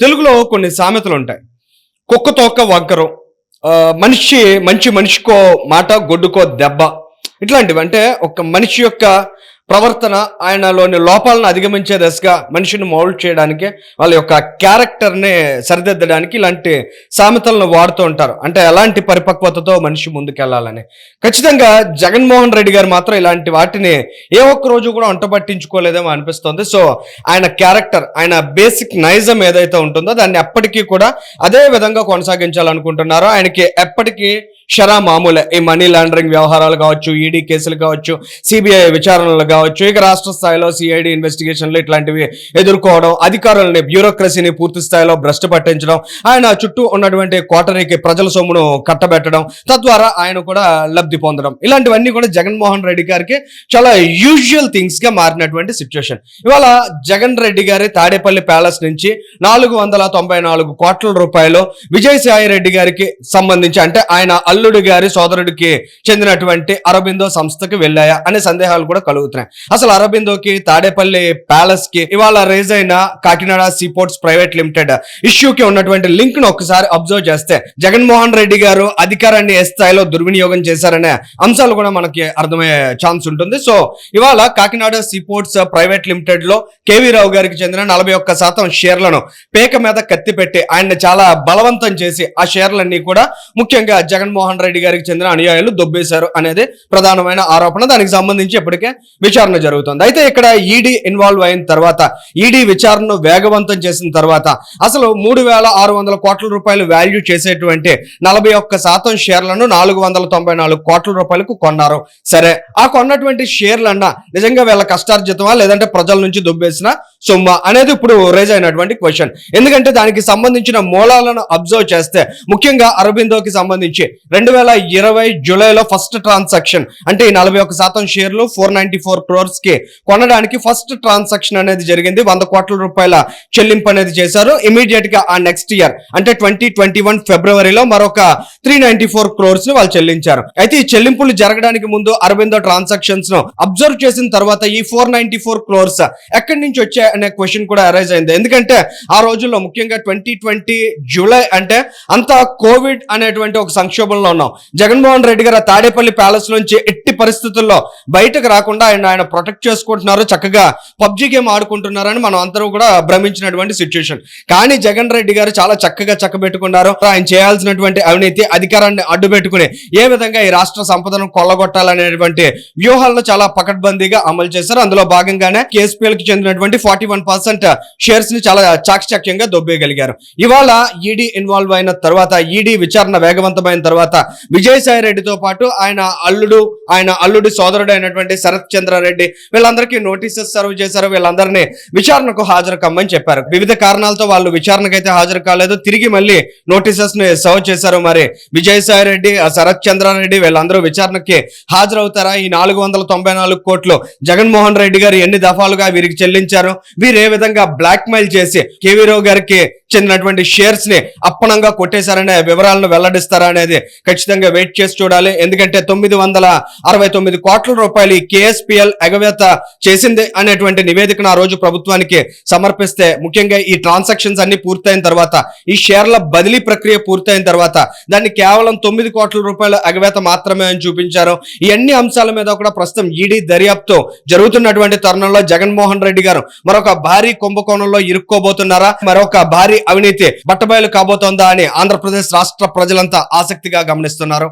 తెలుగులో కొన్ని సామెతలు ఉంటాయి కుక్క తోక వంకరం మనిషి మంచి మనిషికో మాట గొడ్డుకో దెబ్బ ఇట్లాంటివి. అంటే ఒక మనిషి యొక్క ప్రవర్తన ఆయనలోని లోపాలను అధిగమించే దశగా మనిషిని మౌల్డ్ చేయడానికి వాళ్ళ యొక్క క్యారెక్టర్ని సరిదిద్దడానికి ఇలాంటి సామెతలను వాడుతూ ఉంటారు. అంటే ఎలాంటి పరిపక్వతతో మనిషి ముందుకెళ్ళాలని ఖచ్చితంగా జగన్మోహన్ రెడ్డి గారు మాత్రం ఇలాంటి వాటిని ఏ ఒక్క రోజు కూడా వంటపట్టించుకోలేదేమో అనిపిస్తుంది. సో ఆయన క్యారెక్టర్ ఆయన బేసిక్ నైజం ఏదైతే ఉంటుందో దాన్ని ఎప్పటికీ కూడా అదే విధంగా కొనసాగించాలనుకుంటున్నారో ఆయనకి ఎప్పటికీ షరా మామూలే ఈ మనీ లాండరింగ్ వ్యవహారాలు కావచ్చు ఈడీ కేసులు కావచ్చు సిబిఐ విచారణలు కావచ్చు ఇక రాష్ట్ర స్థాయిలో సిఐడి ఇన్వెస్టిగేషన్లు ఇట్లాంటివి ఎదుర్కోవడం అధికారులని బ్యూరోక్రసీని పూర్తి స్థాయిలో భ్రష్టు పట్టించడం ఆయన చుట్టూ ఉన్నటువంటి కోటరీకి ప్రజల సొమ్మును కట్టబెట్టడం తద్వారా ఆయన కూడా లబ్ధి పొందడం. ఇలాంటివన్నీ కూడా జగన్మోహన్ రెడ్డి గారికి చాలా యూజువల్ థింగ్స్గా మారినటువంటి సిచ్యువేషన్ ఇవాళ జగన్ రెడ్డి గారి తాడేపల్లి ప్యాలెస్ నుంచి నాలుగు వందల తొంభై నాలుగు కోట్ల రూపాయలు విజయసాయి రెడ్డి గారికి సంబంధించి అంటే ఆయన అల్లుడు గారి సోదరుడికి చెందినటువంటి అరబిందో సంస్థకి వెళ్ళాయా అనే సందేహాలు కూడా కలుగుతున్నాయి. అసలు అరబిందోకి తాడేపల్లి ప్యాలెస్కి ఇవాళ రేజ్ అయిన కాకినాడ సీపోర్ట్స్ ప్రైవేట్ లిమిటెడ్ ఇష్యూకి ఉన్నటువంటి లింక్ను ఒకసారి అబ్జర్వ్ చేస్తే జగన్మోహన్ రెడ్డి గారు అధికారాన్ని ఏ స్థాయిలో దుర్వినియోగం చేశారనే అంశాలు కూడా మనకి అర్థమయ్యే ఛాన్స్ ఉంటుంది. సో ఇవాళ కాకినాడ సీపోర్ట్స్ ప్రైవేట్ లిమిటెడ్లో కేవీ రావు గారికి చెందిన నలభై ఒక్క శాతం షేర్లను పేక మీద కత్తి పెట్టి చాలా బలవంతం చేసి ఆ షేర్లన్నీ కూడా ముఖ్యంగా జగన్మోహన్ రెడ్డి గారికి చెందిన అనుయాయులు దొబ్బేశారు అనేది ప్రధానమైన ఆరోపణ. దానికి సంబంధించి ఇప్పటికే విచారణ జరుగుతుంది. అయితే ఇక్కడ ఈడీ ఇన్వాల్వ్ అయిన తర్వాత ఈడీ విచారణను వేగవంతం చేసిన తర్వాత అసలు మూడు వేల ఆరు వందల కోట్ల రూపాయలు వాల్యూ చేసేటువంటి నలభై ఒక్క శాతం షేర్లను నాలుగు వందల తొంభై నాలుగు కోట్ల రూపాయలకు కొన్నారు. సరే ఆ కొన్నటువంటి షేర్లన్నా నిజంగా వీళ్ళ కష్టార్జితమా లేదంటే ప్రజల నుంచి దుబ్బేసిన సొమ్మ అనేది ఇప్పుడు రేజ్ అయినటువంటి క్వశ్చన్. ఎందుకంటే దానికి సంబంధించిన మూలాలను అబ్జర్వ్ చేస్తే ముఖ్యంగా అరబిందోకి సంబంధించి రెండు వేల ఇరవై జూలైలో ఫస్ట్ ట్రాన్సాక్షన్. అంటే ఈ నలభై ఒక్క శాతం షేర్లు ఫోర్ నైన్టీ ఫోర్ క్రోర్స్కి కొనడానికి ఫస్ట్ ట్రాన్సాక్షన్ అనేది జరిగింది. వంద కోట్ల రూపాయల చెల్లింపు అనేది చేశారు. ఇమీడియట్గా ఆ నెక్స్ట్ ఇయర్ అంటే ట్వంటీ ట్వంటీ వన్ ఫిబ్రవరిలో మరొక త్రీ నైన్టీ ఫోర్ క్రోర్స్ని వాళ్ళు చెల్లించారు. అయితే ఈ చెల్లింపులు జరగడానికి ముందు అరవిందో ట్రాన్సాక్షన్స్ను అబ్జర్వ్ చేసిన తర్వాత ఈ ఫోర్ నైన్టీ ఫోర్ క్రోర్స్ ఎక్కడి నుంచి వచ్చాయి అనే క్వశ్చన్ కూడా అరైజ్ అయింది. ఎందుకంటే ఆ రోజుల్లో ముఖ్యంగా ట్వంటీ ట్వంటీ జూలై అంటే అంతా కోవిడ్ అనేటువంటి ఒక సంక్షోభంలో ఉన్నాం. జగన్మోహన్ రెడ్డి గారు తాడేపల్లి ప్యాలెస్ నుంచి ఎట్టి పరిస్థితుల్లో బయటకు రాకుండా ఆయన ఆయన ప్రొటెక్ట్ చేసుకుంటున్నారు. చక్కగా పబ్జి గేమ్ ఆడుకుంటున్నారని మనం అందరం కూడా భ్రమించినటువంటి సిచ్యువేషన్ కానీ జగన్ రెడ్డి గారు చాలా చక్కగా చక్కబెట్టుకున్నారు. ఆయన చేయాల్సినటువంటి అవినీతి అధికారాన్ని అడ్డుపెట్టుకుని ఏ విధంగా ఈ రాష్ట్ర సంపదను కొల్లగొట్టాలనేటువంటి వ్యూహాలను చాలా పకడ్బందీగా అమలు చేశారు. అందులో భాగంగానే కేఎస్పీఎల్కి చెందినటువంటి ఫార్టీ వన్ పర్సెంట్ షేర్స్ని చాలా చాకచక్యంగా దొబ్బేయగలిగారు. ఇవాళ ఈడీ ఇన్వాల్వ్ అయిన తర్వాత ఈడీ విచారణ వేగవంతమైన తర్వాత విజయసాయి రెడ్డితో పాటు ఆయన అల్లుడు ఆయన అల్లుడు సోదరుడు అయినటువంటి శరత్ చంద్రారెడ్డి వీళ్ళందరికీ నోటీసెస్ సర్వ్ చేశారు. వీళ్ళందరినీ విచారణకు హాజరు కమ్మని చెప్పారు. వివిధ కారణాలతో వాళ్ళు విచారణకైతే హాజరు కాలేదు. తిరిగి మళ్ళీ నోటీసెస్ని సర్వ్ చేశారు మరి విజయసాయి రెడ్డి శరత్ చంద్రారెడ్డి వీళ్ళందరూ విచారణకి హాజరవుతారా? ఈ నాలుగు వందల తొంభై నాలుగు కోట్లు జగన్మోహన్ రెడ్డి గారు ఎన్ని దఫాలుగా వీరికి చెల్లించారు? వీరు ఏ విధంగా బ్లాక్ మెయిల్ చేసి కేవీరావు గారికి చెందినటువంటి షేర్స్ని అప్పనంగా కొట్టేశారనే వివరాలను వెల్లడిస్తారా అనేది ఖచ్చితంగా వెయిట్ చేసి చూడాలి. ఎందుకంటే తొమ్మిది వందల అరవై తొమ్మిది కోట్ల రూపాయలు ఈ కేఎస్పిఎల్ ఎగవేత చేసింది అనేటువంటి నివేదికను ఆ రోజు ప్రభుత్వానికి సమర్పిస్తే ముఖ్యంగా ఈ ట్రాన్సాక్షన్స్ అన్ని పూర్తయిన తర్వాత ఈ షేర్ల బదిలీ ప్రక్రియ పూర్తయిన తర్వాత దాన్ని కేవలం తొమ్మిది కోట్ల రూపాయల ఎగవేత మాత్రమే అని చూపించారు. ఈ అన్ని అంశాల మీద కూడా ప్రస్తుతం ఈడీ దర్యాప్తు జరుగుతున్నటువంటి తరుణంలో జగన్మోహన్ రెడ్డి గారు మరొక భారీ కుంభకోణంలో ఇరుక్కోబోతున్నారా? మరొక భారీ అవినీతి బట్టబయలు కాబోతోందా అని ఆంధ్రప్రదేశ్ రాష్ట్ర ప్రజలంతా ఆసక్తిగా గమనిస్తున్నారు.